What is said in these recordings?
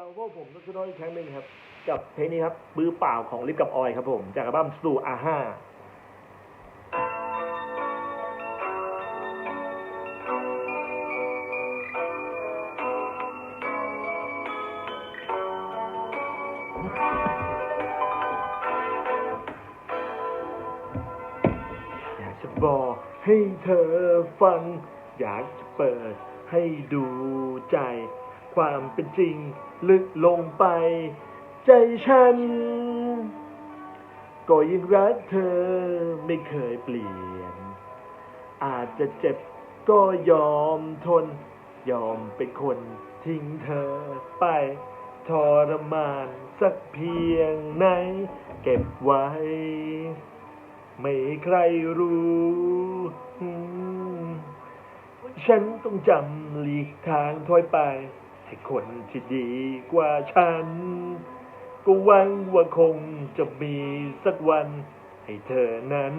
เราพวกผมก็คือน้อยอีกครั้งหนึ่งครับ กับเพลงนี้ครับมือเปล่าของลิฟกับออยครับผม จากอัลบั้มสตูอาห้าอยากจะบอกให้เธอฟัง อยากจะเปิดให้ดูใจ ความเป็นจริง ลึกลงไป ใจฉัน ก็ยังรักเธอไม่เคยเปลี่ยน อาจจะเจ็บก็ยอมทน ยอมเป็นคนทิ้งเธอไป ทรมานสักเพียงไหน เก็บไว้ ไม่ให้ใครรู้ ฉันต้องจำหลีกทางถอยไป ให้คนที่ดีกว่าฉัน ก็หวังว่าคงจะมีสักวัน ให้เธอนั้น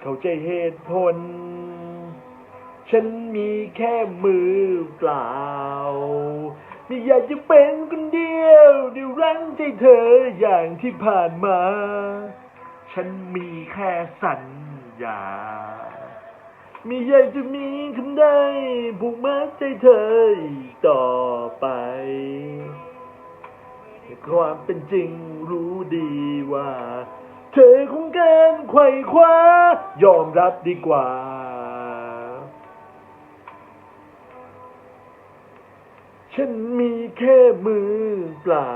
เข้าใจเหตุผล ฉันมีแค่มือเปล่าไม่อยากจะเป็นคนเดียวเดียวรั้งใจเธออย่างที่ผ่านมา ฉันมีแค่สัญญา มีอยากจะมีคำใด ผูกมัดใจเธออีกต่อไปแต่ความเป็นจริงรู้ดีว่า เธอคงเกินไขว่คว้ายอมรับดีกว่า ฉันมีแค่มือเปล่า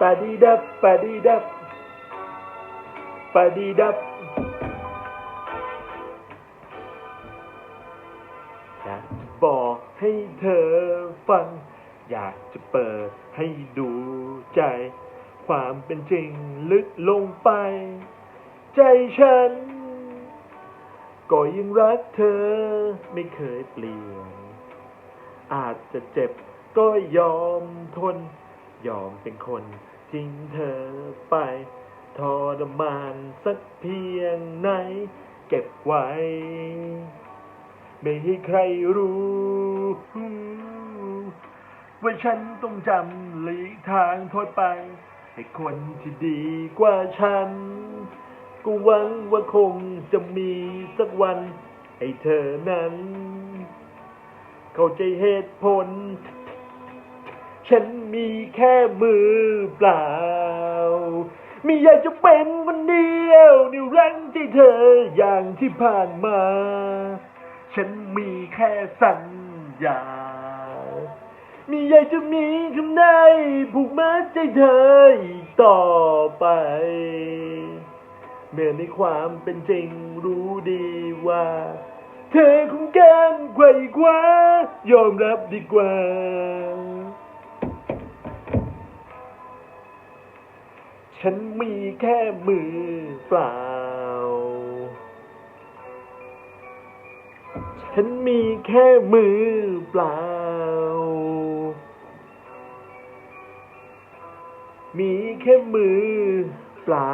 ปะดีดับปะดีดับปะดีดับอยากจะบอกให้เธอฟัง อยากจะเปิดให้ดูใจ ความเป็นจริงลึกลงไป ใจฉัน ก็ยังรักเธอไม่เคยเปลี่ยน อาจจะเจ็บก็ยอมทน ยอมเป็นคน ทิ้งเธอไปทรมานสักเพียงไหน เก็บไว้ ไม่ให้ใครรู้ ว่าฉันต้องจำหลีกทางถอยไป ให้คนที่ดีกว่าฉัน ก็หวังว่าคงจะมีสักวัน ให้เธอนั้น เข้าใจเหตุผล ฉันมีแค่มือเปล่า ไม่อยากจะเป็นคนเดียวนิรันดร์ที่เธออย่างที่ผ่านมา ฉันมีแค่สัญญามีอยากจะมีคำใดผูกมัดใจเธออีกต่อไป เมื่อในความเป็นจริงรู้ดีว่า เธอคงเกินไขว่คว้ายอมรับดีกว่า ฉันมีแค่มือเปล่า ฉันมีแค่มือเปล่า มีแค่มือเปล่า